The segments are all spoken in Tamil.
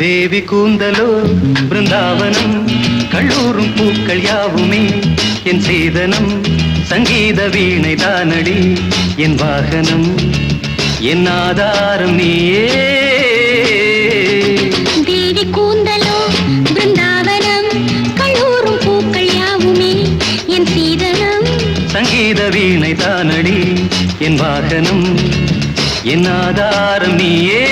தேவி கூந்தலோ பிருந்தாவனம் கல்லூரும் பூக்கள் யாவுமே என் சீதனம் சங்கீத வீணை தானடி என் வாகனம் என் ஆதாரம் நீயே. தேவி கூந்தலோ பிருந்தாவனம் கல்லூரும் பூக்கள் யாவுமே என் சீதனம். சங்கீத வீணை தானடி என் வாகனம் என் ஆதாரம் நீயே.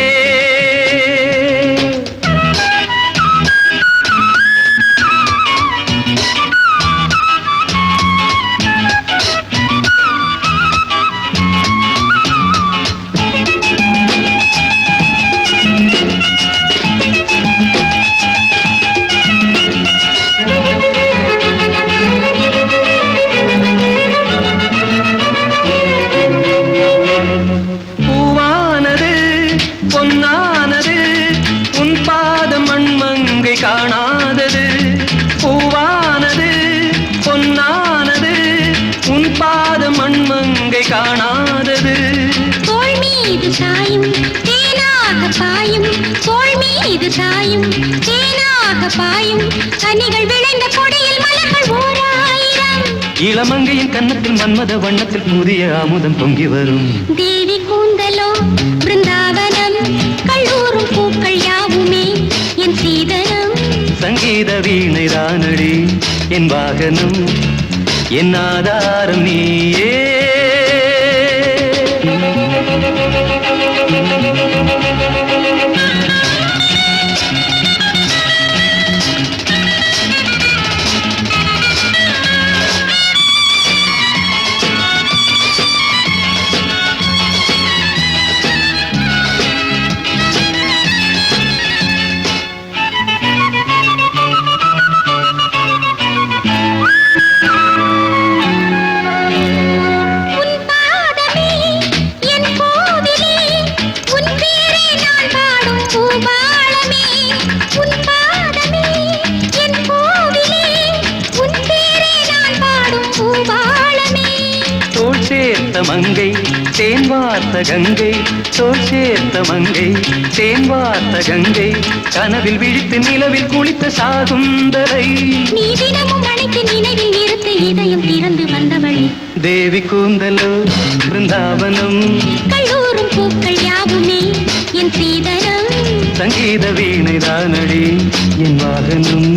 மீது சாயும் தேனாக பாயும் தோள் மீது சாயும் தேனாக பாயும் கனிகள் விளைந்த கொடியில் மலர்கள் ஓர் ஆயிரம் இளமங்கையின் கன்னத்தில் மன்மத வண்ணத்தில் புதிய அமுதம் பொங்கி வரும். தேவி கூந்தலோ பிருந்தாவனம் கல்லூரும் பூக்கள் யாவுமே. என் சீதனம் சங்கீத வீணை தானடி என் வாகனம் என் ஆதாரம் நீயே. Thank you. சேர்த்த மங்கை தேன் வார்த்த கங்கை தோள் சேர்த்த மங்கை தேன் வார்த்த கங்கை கனவில் விழித்து நிலவில் குளித்த சாகுந்தரை நீ தினமும் அழைத்து நினைவில் இருத்த இதயம் திறந்து வந்தவளே தேவி கூந்தலோ பிருந்தாவனம். கல்லூரும் பூக்கள் யாவுமே என் சீதனம். சங்கீத வீணை தானடி என் வாகனம்.